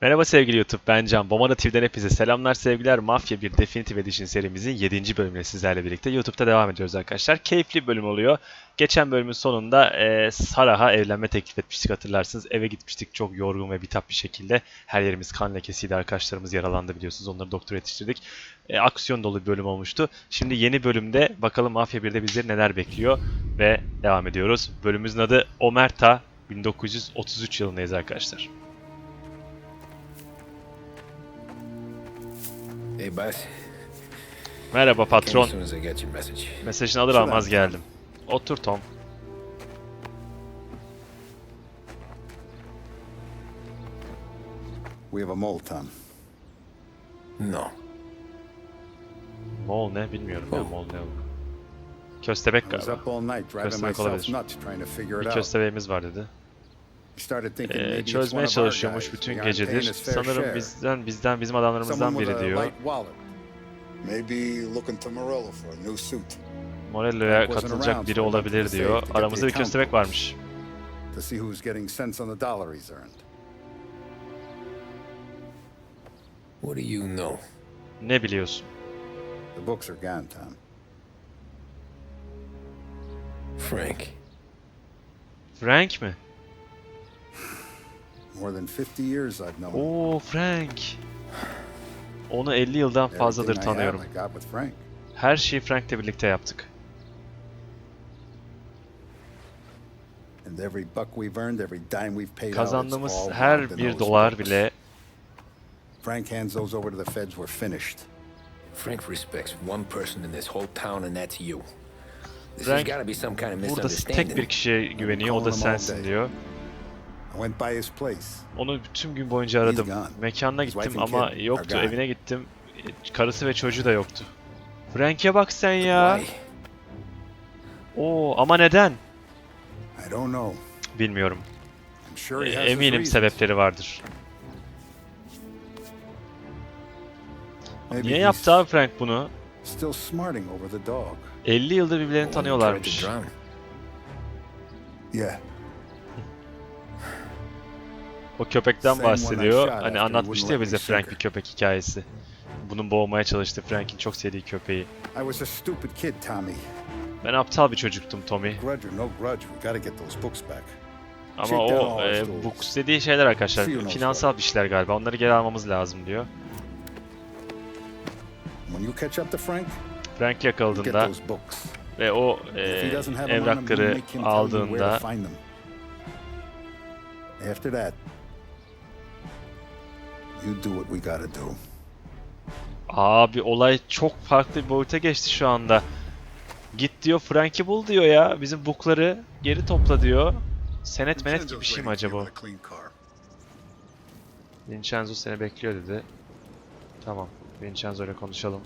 Merhaba sevgili YouTube, ben Can. Bomara TV'den hepinize selamlar, sevgiler. Mafya 1 Definitive Edition serimizin 7. bölümüyle sizlerle birlikte YouTube'da devam ediyoruz arkadaşlar. Keyifli bölüm oluyor. Geçen bölümün sonunda e, Sarah'a evlenme teklif etmiştik hatırlarsınız. Eve gitmiştik çok yorgun ve bitap bir şekilde. Her yerimiz kan lekesiydi, arkadaşlarımız yaralandı biliyorsunuz. Onları doktora yetiştirdik. E, aksiyon dolu bir bölüm olmuştu. Şimdi yeni bölümde bakalım Mafya 1'de bizleri neler bekliyor ve devam ediyoruz. Bölümümüzün adı Omerta. 1933 yılındayız arkadaşlar. Hey, bud. Merhaba patron. Mesajını alır almaz geldim. Otur Tom. We have a mole, Tom. No. Mol ne bilmiyorum ya Oh. mol ne olur. Köstebek galiba. Köstebek olabilir. Bir köstebeğimiz var dedi. I started thinking Ee, maybe it's one çözmeye çalışıyormuş bütün gecedir. Sanırım bizden bizden bizim adamlarımızdan biri diyor. light wallet. Maybe looking to Morello for a new suit. Morello'ya katılacak biri olabilir diyor. Aramızda bir köstebek varmış. What do you know? Ne biliyorsun? The books are gone, Tom. Frank. Frank mi? More than 50 years I've known. Oo Frank. Onu 50 yıldan fazladır tanıyorum. I got with Frank. Her şeyi Frank'le birlikte yaptık. And every buck we've earned, every dime we've paid out, Kazandığımız her bir dolar bile Frank hands those over to the feds, we're finished. Frank respects one person in this whole town, and that's you. This Frank, has got to be some kind of burada tek bir kişiye güveniyor o da sensin diyor. I went by his place. Onu tüm gün boyunca aradım. Mekanına gittim ama yoktu. Evine gittim. Karısı ve çocuğu da yoktu. Frank'e bak sen ya. Oo ama neden? I don't know. Bilmiyorum. E, Eminim sebepleri vardır. Niye yaptı abi Frank bunu? Still smarting over the dog. 50 yıldır birbirlerini to tanıyorlarmış. Yeah. O köpekten bahsediyor. Hani anlatmıştı ya bize Frank bir köpek hikayesi. Bunun boğmaya çalıştı Frank'in çok sevdiği köpeği. I was a stupid kid, Tommy. Ben aptal bir çocuktum Tommy. Grudge or no grudge, we gotta get those books back. Ama o e, bu dediği şeyler arkadaşlar finansal bir şeyler galiba. Onları geri almamız lazım diyor. When you catch up to Frank, Frank get yakaladığında those books. ve o e, evrakları aldığında. After that, you do what we gotta do. abi olay çok farklı bir boyuta geçti şu anda. Git diyor Frank'i bul diyor ya. Bizim bookları geri topla diyor. Senet menet gibi bir şey mi acaba? Vincenzo seni bekliyor dedi. Tamam. Vincenzo ile konuşalım.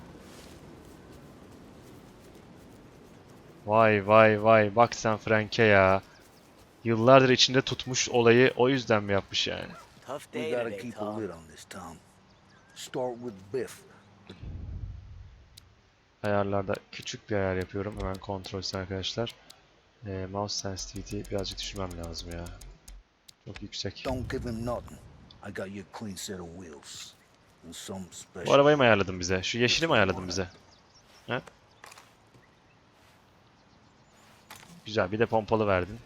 Vay vay vay. Bak sen Frank'e ya. Yıllardır içinde tutmuş olayı o yüzden mi yapmış yani? Tough We day gotta today, keep a Tom. lid on this, Tom. Start with Biff. Ayarlarda küçük bir ayar yapıyorum. Hemen kontrolsün arkadaşlar. Ee, mouse sensitivity birazcık düşürmem lazım ya. Çok yüksek. Don't give him nothing. I got you a clean set of wheels. And some special. Bu arabayı mı ayarladın bize? Şu yeşili mi ayarladın bize? He? Güzel. Bir de pompalı verdin.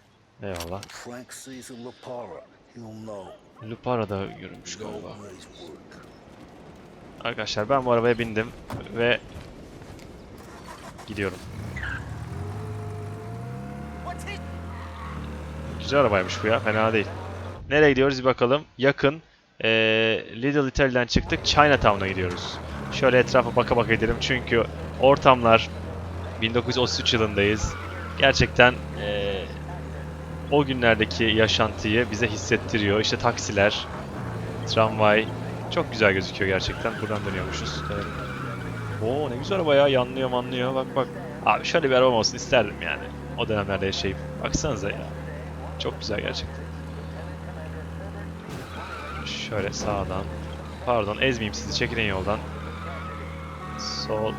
Eyvallah. Frank sees a Lapara. He'll know. Lupara da görünmüş galiba. Arkadaşlar ben bu arabaya bindim ve gidiyorum. Güzel arabaymış bu ya, fena değil. Nereye gidiyoruz bir bakalım. Yakın. Ee, Little Italy'den çıktık, Chinatown'a gidiyoruz. Şöyle etrafa baka baka gidelim çünkü ortamlar 1933 yılındayız. Gerçekten ee, o günlerdeki yaşantıyı bize hissettiriyor. İşte taksiler, tramvay, çok güzel gözüküyor gerçekten. Buradan dönüyormuşuz. Evet. Oo ne güzel araba ya. Yanlıyor manlıyor. Bak bak. Abi şöyle bir arabam olsun isterdim yani. O dönemlerde yaşayıp. Baksanıza ya. Çok güzel gerçekten. Şöyle sağdan. Pardon ezmeyeyim sizi. Çekilin yoldan. Sol.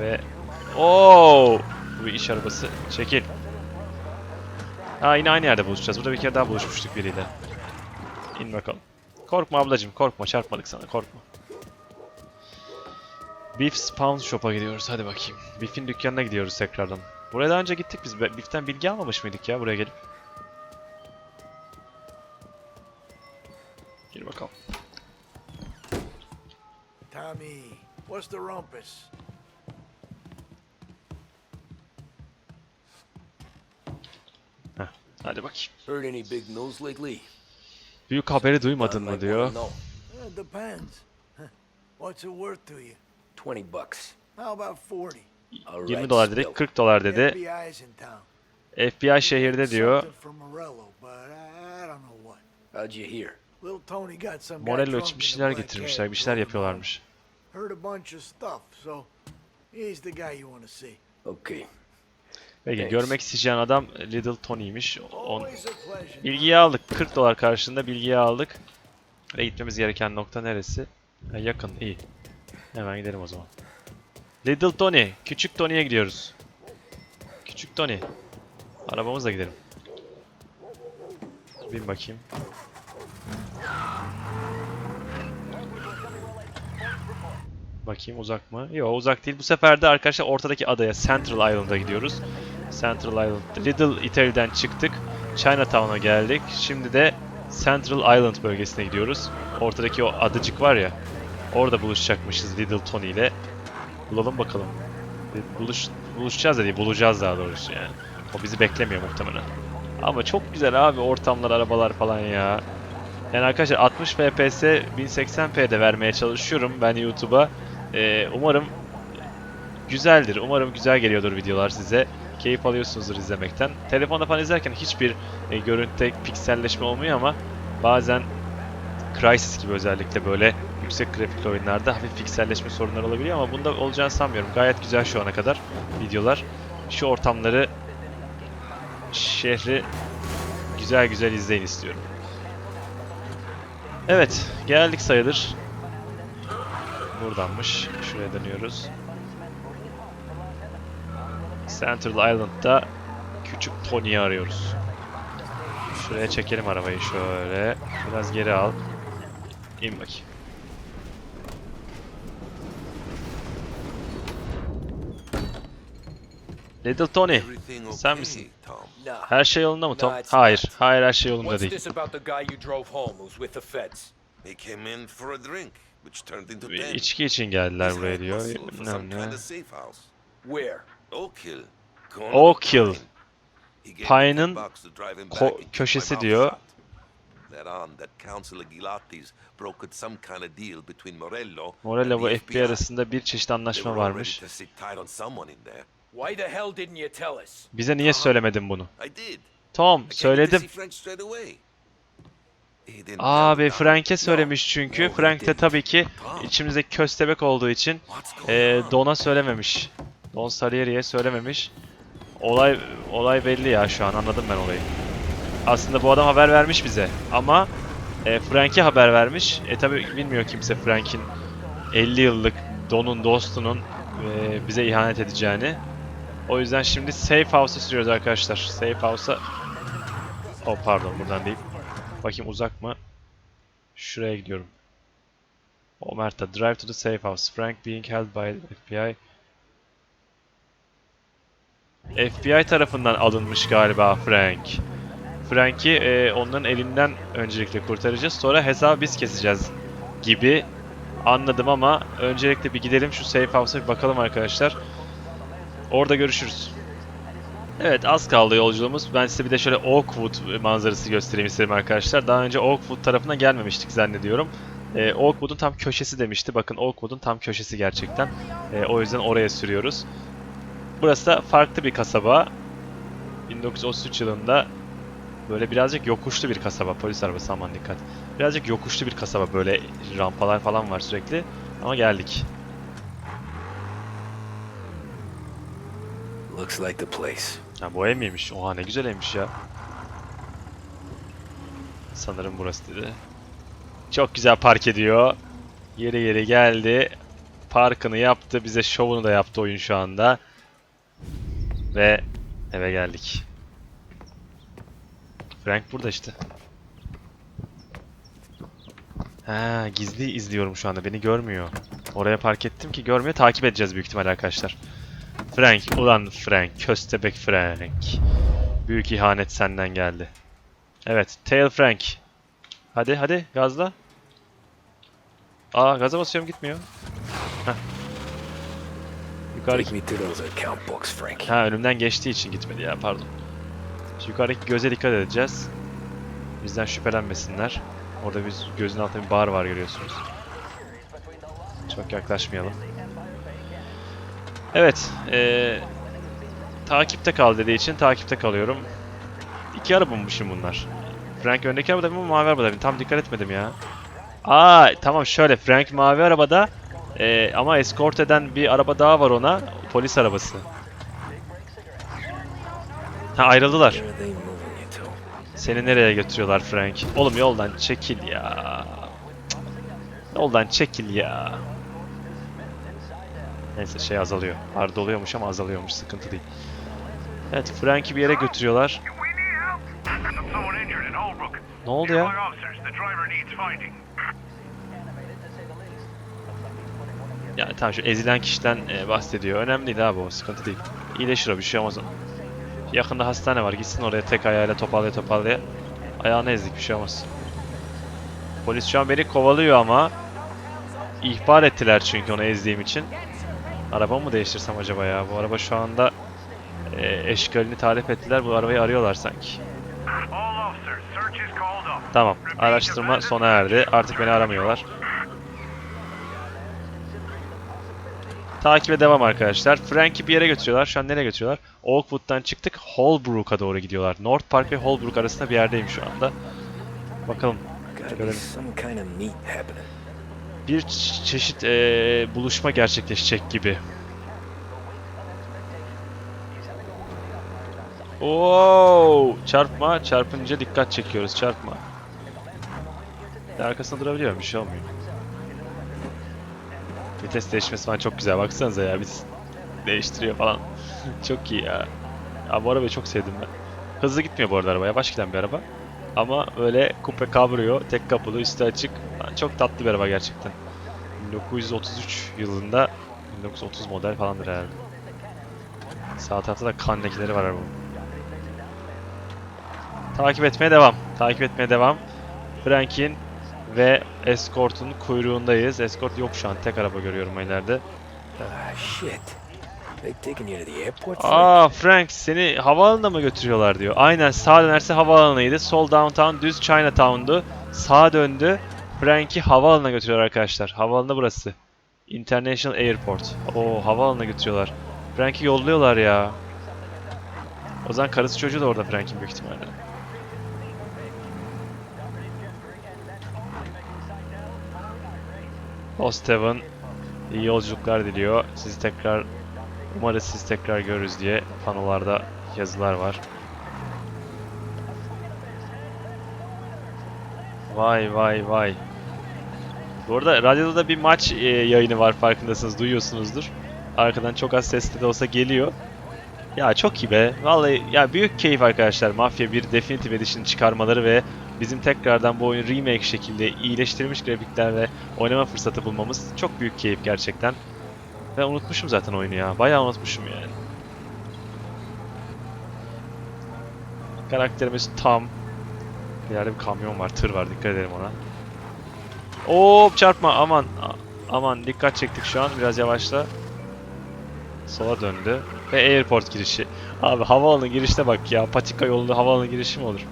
Ve... Oo! Bu iş arabası. Çekil. Ha yine aynı yerde buluşacağız. Burada bir kere daha buluşmuştuk biriyle. İn bakalım. Korkma ablacım korkma çarpmadık sana korkma. Beef Spawn Shop'a gidiyoruz hadi bakayım. Beef'in dükkanına gidiyoruz tekrardan. Buraya daha önce gittik biz. Be- Beef'ten bilgi almamış mıydık ya buraya gelip? Gir bakalım. Tommy, what's the rumpus? Hadi bakayım. Heard any big news lately? Büyük haberi duymadın mı diyor. depends. What's it worth to you? 20 bucks. How about 40? All 20 right, dolar dedik 40 dolar dedi. FBI's in town. FBI şehirde diyor. Morello, but I, I don't know what. How'd you hear? Little Tony got some guy Morello drunk için bir şeyler getirmişler, bir şeyler yapıyorlarmış. Heard a bunch of stuff, so he's the guy you want to see. Okay. Peki Thanks. görmek isteyeceğin adam Little Tony'ymiş. On, bilgiyi aldık. 40 dolar karşılığında bilgiyi aldık. Ve gitmemiz gereken nokta neresi? Ha, yakın, iyi. Hemen gidelim o zaman. Little Tony, küçük Tony'ye gidiyoruz. Küçük Tony. Arabamızla gidelim. Bin bakayım. Bakayım uzak mı? Yok uzak değil. Bu sefer de arkadaşlar ortadaki adaya Central Island'a gidiyoruz. Central Island. Little Italy'den çıktık. Chinatown'a geldik. Şimdi de Central Island bölgesine gidiyoruz. Ortadaki o adacık var ya. Orada buluşacakmışız Little Tony ile. Bulalım bakalım. Buluş, buluşacağız değil, bulacağız daha doğrusu yani. O bizi beklemiyor muhtemelen. Ama çok güzel abi ortamlar, arabalar falan ya. Yani arkadaşlar 60 FPS 1080p'de vermeye çalışıyorum ben YouTube'a. Ee, umarım güzeldir. Umarım güzel geliyordur videolar size. Keyif alıyorsunuzdur izlemekten. Telefonda falan izlerken hiçbir e, görüntüde pikselleşme olmuyor ama bazen Crysis gibi özellikle böyle yüksek grafikli oyunlarda hafif pikselleşme sorunları olabiliyor ama bunda olacağını sanmıyorum. Gayet güzel şu ana kadar videolar. Şu ortamları, şehri güzel güzel izleyin istiyorum. Evet, geldik sayılır. Buradanmış. Şuraya dönüyoruz. Central Island'da küçük Tony'yi arıyoruz. Şuraya çekelim arabayı şöyle. Biraz geri al. İn bakayım. Little Tony, sen misin? Her şey yolunda mı Tom? Hayır, hayır her şey yolunda değil. Bir. İçki için geldiler buraya diyor. ne. Where? Oak Hill. Oak Hill. Pine. He gave me Pine'ın 10 bucks to drive him ko- back and keep my köşesi diyor. Morello the FBI arasında bir çeşit anlaşma varmış. Bize niye söylemedin bunu? Tom, söyledim. Abi Frank'e söylemiş çünkü. Frank de tabii ki içimizdeki köstebek olduğu için on? Don'a söylememiş. Don Salieri'ye söylememiş. Olay olay belli ya şu an anladım ben olayı. Aslında bu adam haber vermiş bize ama e, Frank'e haber vermiş. E tabi bilmiyor kimse Frank'in 50 yıllık Don'un dostunun e, bize ihanet edeceğini. O yüzden şimdi Safe House'a sürüyoruz arkadaşlar. Safe House'a... Oh pardon buradan değil. Bakayım uzak mı? Şuraya gidiyorum. Omerta, drive to the safe house. Frank being held by FBI. FBI tarafından alınmış galiba Frank. Frank'i e, onların elinden öncelikle kurtaracağız. Sonra hesabı biz keseceğiz gibi anladım ama öncelikle bir gidelim şu safe house'a bir bakalım arkadaşlar. Orada görüşürüz. Evet az kaldı yolculuğumuz. Ben size bir de şöyle Oakwood manzarası göstereyim istedim arkadaşlar. Daha önce Oakwood tarafına gelmemiştik zannediyorum. Ee, Oakwood'un tam köşesi demişti. Bakın Oakwood'un tam köşesi gerçekten. Ee, o yüzden oraya sürüyoruz. Burası da farklı bir kasaba. 1933 yılında böyle birazcık yokuşlu bir kasaba. Polis arabası aman dikkat. Birazcık yokuşlu bir kasaba. Böyle rampalar falan var sürekli. Ama geldik. Looks like the place. Ha bu ev miymiş? Oha ne güzel evmiş ya. Sanırım burası dedi. Çok güzel park ediyor. Yeri yeri geldi. Parkını yaptı. Bize şovunu da yaptı oyun şu anda. Ve eve geldik. Frank burada işte. Ha, gizli izliyorum şu anda. Beni görmüyor. Oraya park ettim ki görmüyor. Takip edeceğiz büyük ihtimal arkadaşlar. Frank, ulan Frank, köstebek Frank. Büyük ihanet senden geldi. Evet, Tail Frank. Hadi hadi gazla. Aa gaza basıyorum gitmiyor. Heh. Yukarı Take me to those account books, Frank. Ha önümden geçtiği için gitmedi ya pardon. Şu yukarıdaki göze dikkat edeceğiz. Bizden şüphelenmesinler. Orada biz gözün altında bir bar var görüyorsunuz. Çok yaklaşmayalım. Evet. eee, takipte kal dediği için takipte kalıyorum. İki arabammışım bunlar. Frank öndeki arabada mı mavi arabada mı? Tam dikkat etmedim ya. Aa tamam şöyle Frank mavi arabada eee, ama escort eden bir araba daha var ona. Polis arabası. Ha ayrıldılar. Seni nereye götürüyorlar Frank? Oğlum yoldan çekil ya. Yoldan çekil ya. Neyse şey azalıyor. Arda oluyormuş ama azalıyormuş. Sıkıntı değil. Evet Frank'i bir yere götürüyorlar. Ne oldu ya? Officers. The driver needs finding. Ya tamam şu ezilen kişiden e, bahsediyor. Önemli değil abi o. Sıkıntı değil. İyileşir o bir şey olmaz. Yakında hastane var. Gitsin oraya tek ayağıyla toparlaya toparlaya. Ayağını ezdik bir şey olmaz. Polis şu an beni kovalıyor ama ihbar ettiler çünkü onu ezdiğim için. Arabamı mı değiştirsem acaba ya? Bu araba şu anda e, eşkalini talep ettiler. Bu arabayı arıyorlar sanki. Tamam. Araştırma sona erdi. Artık beni aramıyorlar. Takibe devam arkadaşlar. Frank'i bir yere götürüyorlar. Şu an nereye götürüyorlar? Oakwood'dan çıktık. Holbrook'a doğru gidiyorlar. North Park ve Holbrook arasında bir yerdeyim şu anda. Bakalım. Görelim. Bir çeşit eee, buluşma gerçekleşecek gibi. Oo, çarpma. Çarpınca dikkat çekiyoruz. Çarpma. Arkasında durabiliyor. Bir şey olmuyor. Vites değişmesi falan çok güzel. Baksanıza ya. Biz değiştiriyor falan. çok iyi ya. Ya bu arabayı çok sevdim ben. Hızlı gitmiyor bu arada araba. Yavaş giden bir araba. Ama öyle kupe kavrıyor. Tek kapılı, üstü açık. Çok tatlı bir araba gerçekten. 1933 yılında 1930 model falandır herhalde. Sağ tarafta da kan lekeleri var arabanın. Takip etmeye devam. Takip etmeye devam. Frank'in ve Escort'un kuyruğundayız. Escort yok şu an. Tek araba görüyorum ileride. Ah? Aa Frank seni havaalanına mı götürüyorlar diyor. Aynen sağ dönerse havaalanıydı. Sol downtown düz Chinatown'du. Sağa döndü. Frank'i havaalanına götürüyorlar arkadaşlar. Havaalanı burası. International Airport. Oo havaalanına götürüyorlar. Frank'i yolluyorlar ya. O zaman karısı çocuğu da orada Frank'in büyük ihtimalle. Osteven iyi yolculuklar diliyor. Sizi tekrar Umarız siz tekrar görürüz diye panolarda yazılar var. Vay vay vay. Bu arada radyoda da bir maç e, yayını var farkındasınız, duyuyorsunuzdur. Arkadan çok az sesli de olsa geliyor. Ya çok iyi be. Vallahi ya büyük keyif arkadaşlar. Mafya 1 Definitive Edition çıkarmaları ve bizim tekrardan bu oyunu remake şekilde iyileştirilmiş grafiklerle oynama fırsatı bulmamız çok büyük keyif gerçekten. Ben unutmuşum zaten oyunu ya. Bayağı unutmuşum yani. Karakterimiz tam. İleride bir kamyon var, tır var. Dikkat edelim ona. Hop çarpma aman. Aman dikkat çektik şu an. Biraz yavaşla. Sola döndü. Ve airport girişi. Abi havaalanı girişte bak ya. Patika yolunda havaalanı girişi mi olur?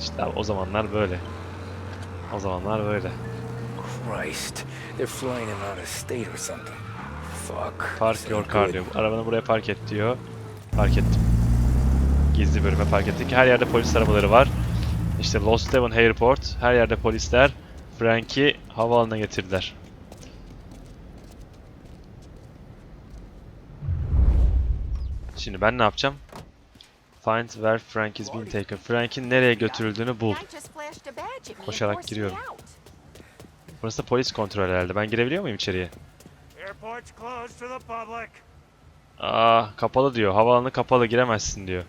İşte o zamanlar böyle. O zamanlar böyle. Christ. They're flying him out of state or something. Fuck. Park your car diyor. Arabanı buraya park et diyor. Park ettim. Gizli bölüme park ettik. Her yerde polis arabaları var. İşte Lost Devon Airport. Her yerde polisler. Frank'i havaalanına getirdiler. Şimdi ben ne yapacağım? Find where Frank is being taken. Frank'in nereye götürüldüğünü bul. Koşarak giriyorum. Burası da polis kontrolü herhalde. Ben girebiliyor muyum içeriye? Aa kapalı diyor. Havaalanı kapalı giremezsin diyor.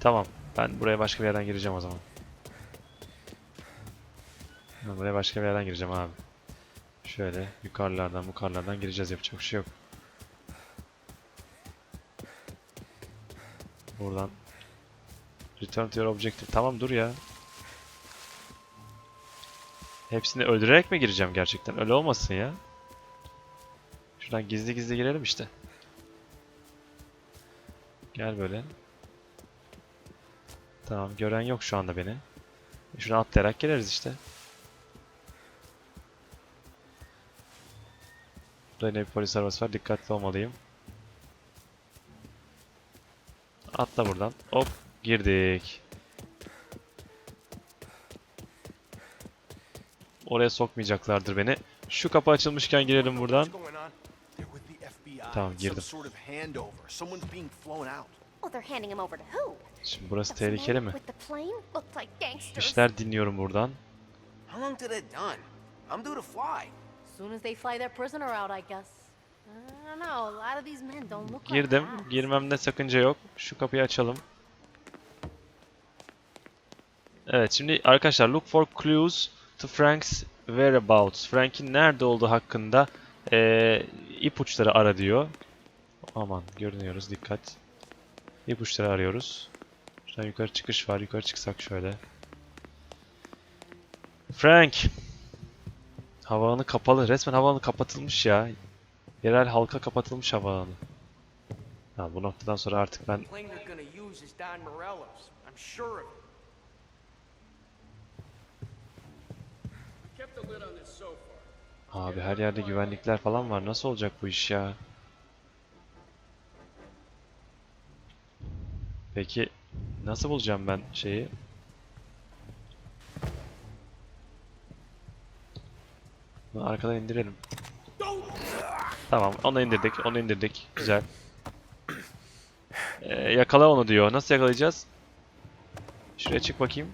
Tamam. Ben buraya başka bir yerden gireceğim o zaman. Ben buraya başka bir yerden gireceğim abi. Şöyle yukarılardan yukarılardan gireceğiz yapacak bir şey yok. Buradan Return to your objective. Tamam dur ya. Hepsini öldürerek mi gireceğim gerçekten? Öyle olmasın ya. Şuradan gizli gizli girelim işte. Gel böyle. Tamam gören yok şu anda beni. Şuradan atlayarak gireriz işte. Burada yine bir polis arabası var. Dikkatli olmalıyım. Atla buradan. Hop Girdik. Oraya sokmayacaklardır beni. Şu kapı açılmışken girelim buradan. Tamam girdim. Şimdi burası tehlikeli mi? İşler dinliyorum buradan. Girdim. Girmemde sakınca yok. Şu kapıyı açalım. Evet şimdi arkadaşlar look for clues to Frank's whereabouts. Frank'in nerede olduğu hakkında eee ipuçları ara diyor. Aman görünüyoruz dikkat. İpuçları arıyoruz. Şuradan yukarı çıkış var. Yukarı çıksak şöyle. Frank! Havaalanı kapalı. Resmen havaalanı kapatılmış ya. Yerel halka kapatılmış havaalanı. Ya bu noktadan sonra artık ben The plane they're gonna use is Don Morello's. I'm sure of it. Kept the lid on this so far. Abi her yerde güvenlikler falan var. Nasıl olacak bu iş ya? Peki nasıl bulacağım ben şeyi? Bunu arkadan indirelim. Tamam, onu indirdik, onu indirdik. Güzel. Ee, yakala onu diyor. Nasıl yakalayacağız? Şuraya çık bakayım.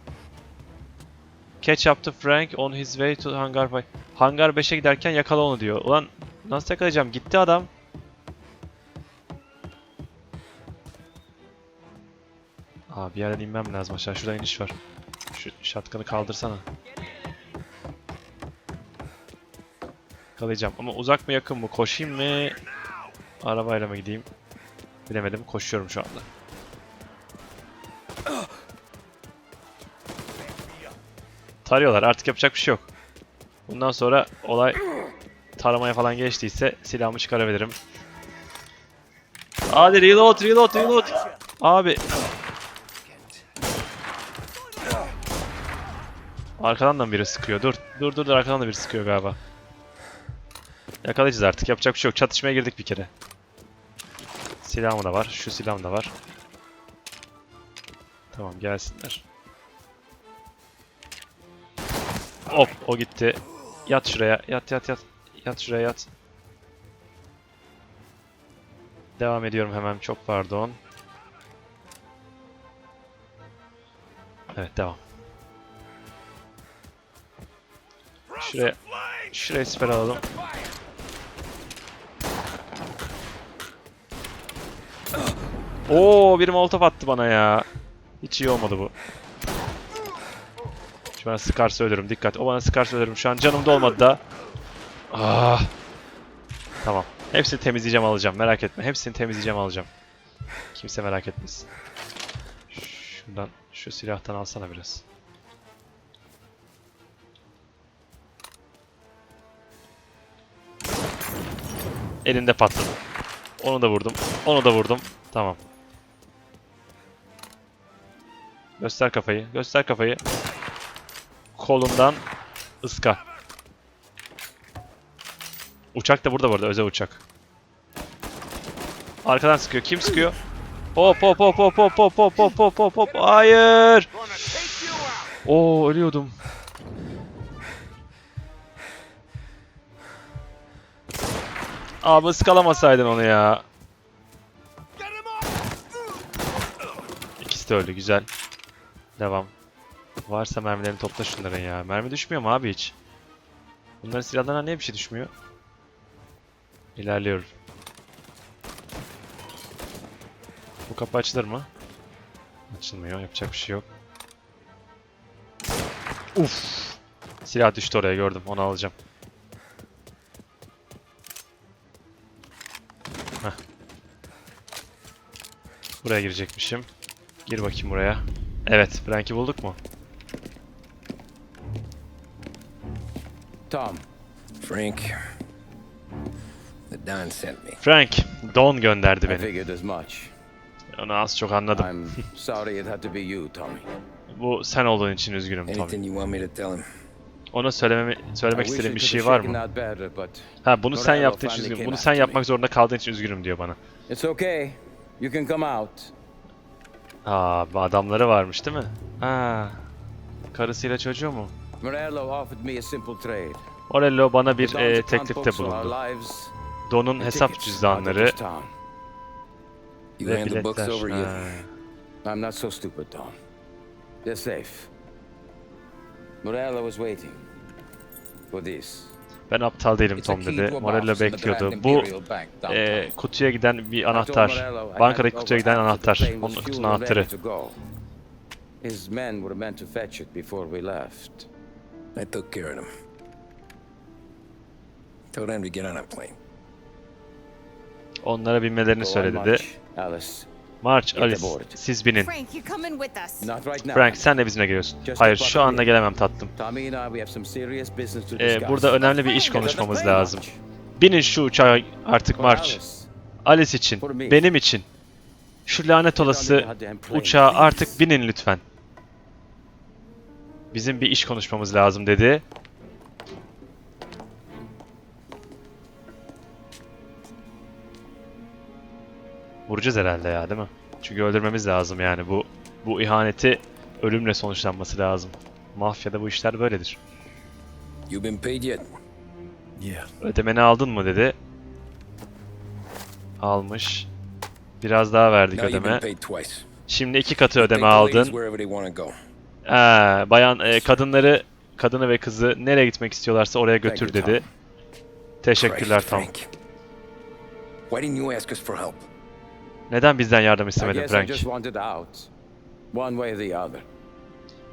Catch up to Frank on his way to Hangar 5. Hangar 5'e giderken yakala onu diyor. Ulan nasıl yakalayacağım? Gitti adam. Aa bir yerden inmem lazım aşağı. Şurada iniş var. Şu şatkanı kaldırsana. Yakalayacağım. Ama uzak mı yakın mı? Koşayım mı? Arabayla mı gideyim? Bilemedim. Koşuyorum şu anda. Tarıyorlar. Artık yapacak bir şey yok. Bundan sonra olay taramaya falan geçtiyse silahımı çıkarabilirim. Hadi reload, reload, reload. Abi. Arkadan da biri sıkıyor. Dur, dur, dur, dur. Arkadan da biri sıkıyor galiba. Yakalayacağız artık. Yapacak bir şey yok. Çatışmaya girdik bir kere. Silahım da var. Şu silahım da var. Tamam gelsinler. Hop o gitti. Yat şuraya. Yat yat yat. Yat şuraya yat. Devam ediyorum hemen. Çok pardon. Evet devam. Şuraya şuraya siper alalım. Oo biri molotof attı bana ya. Hiç iyi olmadı bu. Şu bana sıkarsa ölürüm. Dikkat. O bana sıkarsa ölürüm. Şu an canımda olmadı da. Ah. Tamam. Hepsini temizleyeceğim alacağım. Merak etme. Hepsini temizleyeceğim alacağım. Kimse merak etmesin. Şundan şu silahtan alsana biraz. Elinde patladı. Onu da vurdum. Onu da vurdum. Tamam. Göster kafayı. Göster kafayı. Kolundan ıska. Uçak da burada bu arada. Özel uçak. Arkadan sıkıyor. Kim sıkıyor? Hop hop hop hop hop hop hop hop hop hop hop. Hayır. Oo ölüyordum. Abi ıskalamasaydın onu ya. İkisi de öldü. Güzel. Devam. Varsa mermilerini topla şunların ya. Mermi düşmüyor mu abi hiç? Bunların silahlarına niye bir şey düşmüyor? İlerliyorum. Bu kapı açılır mı? Açılmıyor. Yapacak bir şey yok. Uf. Silah düştü oraya gördüm. Onu alacağım. Heh. Buraya girecekmişim. Gir bakayım buraya. Evet, Frank'i bulduk mu? Tom. Frank. The Don sent me. Frank, Don gönderdi I beni. figured as much. Onu az çok anladım. I'm sorry it had to be you, Tommy. Bu sen olduğun için üzgünüm Tommy. Anything you want me to tell him? Ona söylememi, söylemek wish bir could şey have var shaken mı? out better, but Ha bunu sen Morello yaptığın için finally üzgünüm. came Bunu sen after yapmak zorunda kaldığın için üzgünüm diyor bana. it's okay. You can come out. Aa, bu adamları varmış değil mi? Ha. Karısıyla çocuğu mu? Morello offered me a simple trade. Orello bana bir e, teklifte bulundu. Don'un hesap cüzdanları ve biletler. Ha. I'm not so stupid, Tom. They're safe. Morello was waiting for this. Ben aptal değilim Tom dedi. Morello bekliyordu. Bu e, kutuya giden bir anahtar. Bankadaki kutuya giden anahtar. Onun kutunun anahtarı. His men were meant to fetch it before we left. I took care of them. Told them to get on a plane. Onlara binmelerini söyledi de. March, Alice. March, Alice siz binin. Frank, you're coming with us. Not right now. Frank sen de bizimle geliyorsun. Hayır şu anda gelemem tatlım. Ee, burada önemli bir iş konuşmamız lazım. Binin şu uçağa artık March. Alice. İçin, benim için. Şu lanet olası uçağa artık binin lütfen. Bizim bir iş konuşmamız lazım dedi. Vuracağız herhalde ya değil mi? Çünkü öldürmemiz lazım yani bu bu ihaneti ölümle sonuçlanması lazım. Mafyada bu işler böyledir. You been paid yet? Yeah. Ödemeni aldın mı dedi. Almış. Biraz daha verdik ödeme. Şimdi iki katı ödeme aldın. Ee, bayan e, kadınları kadını ve kızı nereye gitmek istiyorlarsa oraya götür dedi. Teşekkürler Tom. Why didn't you ask us for help? Neden bizden yardım istemedin Frank?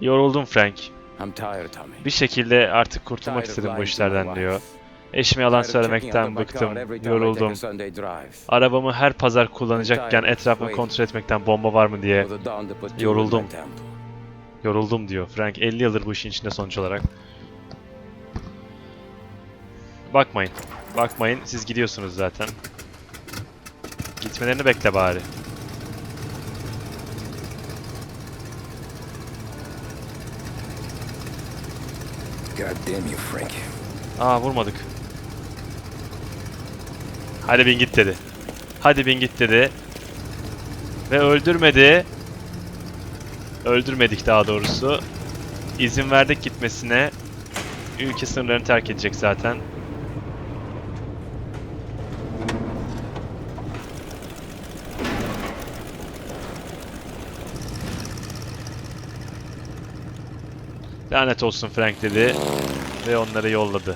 Yoruldum Frank. Bir şekilde artık kurtulmak istedim bu işlerden diyor. Eşime yalan söylemekten bıktım, yoruldum. Arabamı her pazar kullanacakken etrafımı kontrol etmekten bomba var mı diye Yoruldum. Yoruldum diyor. Frank 50 yıldır bu işin içinde sonuç olarak. Bakmayın. Bakmayın. Siz gidiyorsunuz zaten. Gitmelerini bekle bari. God damn you, Frank. Aa vurmadık. Hadi bin git dedi. Hadi bin git dedi. Ve öldürmedi. Öldürmedik daha doğrusu. İzin verdik gitmesine. Ülke sınırlarını terk edecek zaten. Lanet olsun Frank dedi ve onları yolladı.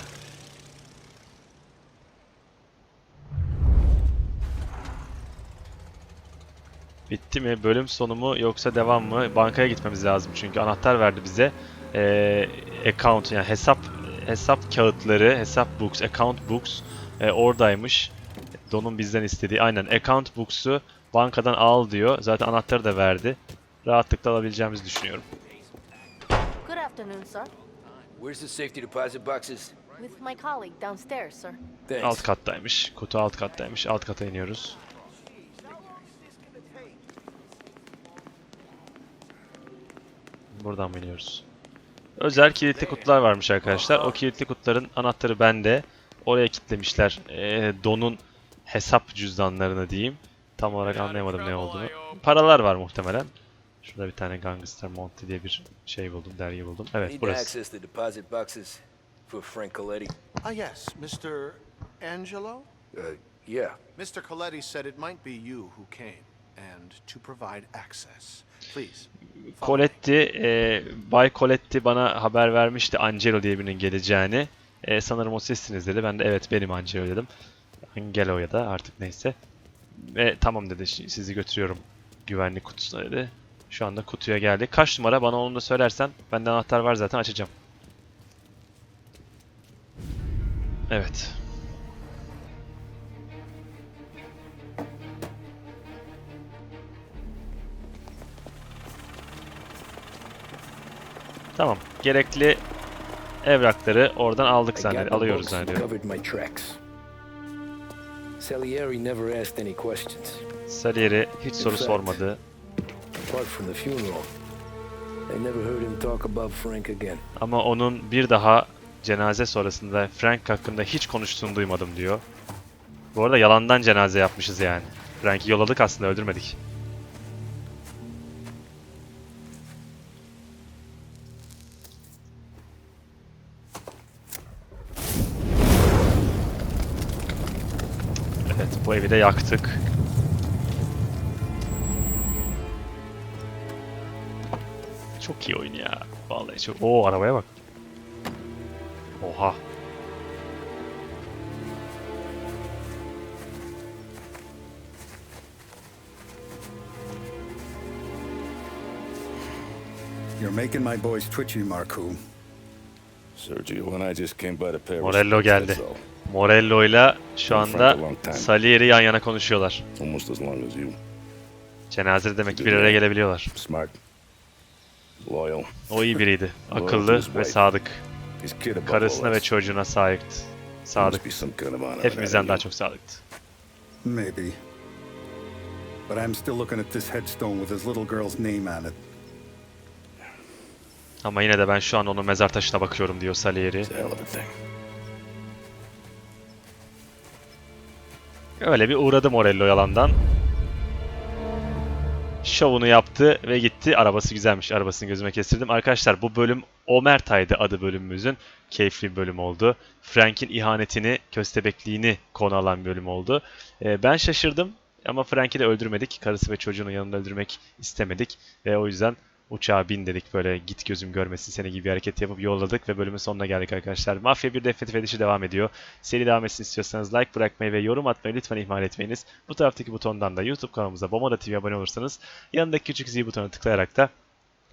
Bitti mi? Bölüm sonu mu yoksa devam mı? Bankaya gitmemiz lazım çünkü anahtar verdi bize. Ee, account yani hesap hesap kağıtları, hesap books, account books e, oradaymış. Don'un bizden istediği. Aynen account books'u bankadan al diyor. Zaten anahtarı da verdi. Rahatlıkla alabileceğimizi düşünüyorum. Good afternoon, sir. Where's the safety deposit boxes? With my colleague downstairs, sir. Thanks. Alt kattaymış. Kutu alt kattaymış. Alt kata iniyoruz. Buradan mı iniyoruz? Özel kilitli kutular varmış arkadaşlar. O kilitli kutuların anahtarı bende. Oraya kilitlemişler. Ee, Don'un hesap cüzdanlarını diyeyim. Tam olarak anlayamadım ne olduğunu. Paralar var muhtemelen. Şurada bir tane Gangster Monty diye bir şey buldum, dergi buldum. Evet burası. the deposit boxes for Frank Coletti. Ah, yes, Mr. Angelo? Uh, yeah. Mr. Coletti said it might be you who came, and to provide access. Please. Coletti, e, Bay Coletti bana haber vermişti Angelo diye birinin geleceğini. E, sanırım o sizsiniz dedi. Ben de evet benim Angelo dedim. Angelo ya da artık neyse. Ve tamam dedi "şi- sizi götürüyorum güvenlik kutusuna dedi. Şu anda kutuya geldi. Kaç numara bana onu da söylersen bende anahtar var zaten açacağım. Evet. Tamam. Gerekli evrakları oradan aldık zannediyorum. Alıyoruz zannediyorum. Salieri never asked any questions. Salieri hiç soru sormadı. Apart from the funeral, I never heard him talk about Frank again. Ama onun bir daha cenaze sonrasında Frank hakkında hiç konuştuğunu duymadım diyor. Bu arada yalandan cenaze yapmışız yani. Frank'i yolladık aslında öldürmedik. De yaktık. Çok iyi oyun ya. Vallahi çok. Oo arabaya bak. Oha. You're making my boys twitchy, Marku. Sergio and I just came by to pay our Morello geldi. Morello ile şu anda. Salieri yan yana konuşuyorlar. Cenazede demek ki bir araya gelebiliyorlar. Smart. Loyal. O iyi biriydi. Akıllı ve sadık. Karısına ve çocuğuna sahipti. Sadık. Hepimizden daha çok sadıktı. Maybe. But I'm still looking at this headstone with his little girl's name on it. Ama yine de ben şu an onun mezar taşına bakıyorum diyor Salieri. Öyle bir uğradı Morello yalandan. Şovunu yaptı ve gitti. Arabası güzelmiş. Arabasını gözüme kestirdim. Arkadaşlar bu bölüm Omertay'dı adı bölümümüzün. Keyifli bir bölüm oldu. Frank'in ihanetini, köstebekliğini konu alan bir bölüm oldu. Ee, ben şaşırdım ama Frank'i de öldürmedik. Karısı ve çocuğunu yanında öldürmek istemedik. Ve o yüzden uçağa bin dedik böyle git gözüm görmesin seni gibi bir hareket yapıp yolladık ve bölümün sonuna geldik arkadaşlar. Mafya 1'de Fethi Fetiş'i devam ediyor. Seri devam etsin istiyorsanız like bırakmayı ve yorum atmayı lütfen ihmal etmeyiniz. Bu taraftaki butondan da YouTube kanalımıza Bomoda TV abone olursanız yanındaki küçük zil butonuna tıklayarak da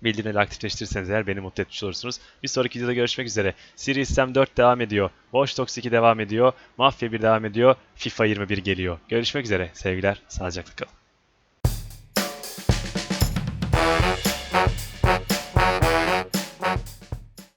bildirimleri aktifleştirirseniz eğer beni mutlu etmiş olursunuz. Bir sonraki videoda görüşmek üzere. Series Sam 4 devam ediyor. Watch Dogs 2 devam ediyor. Mafya 1 devam ediyor. FIFA 21 geliyor. Görüşmek üzere. Sevgiler. Sağlıcakla kalın.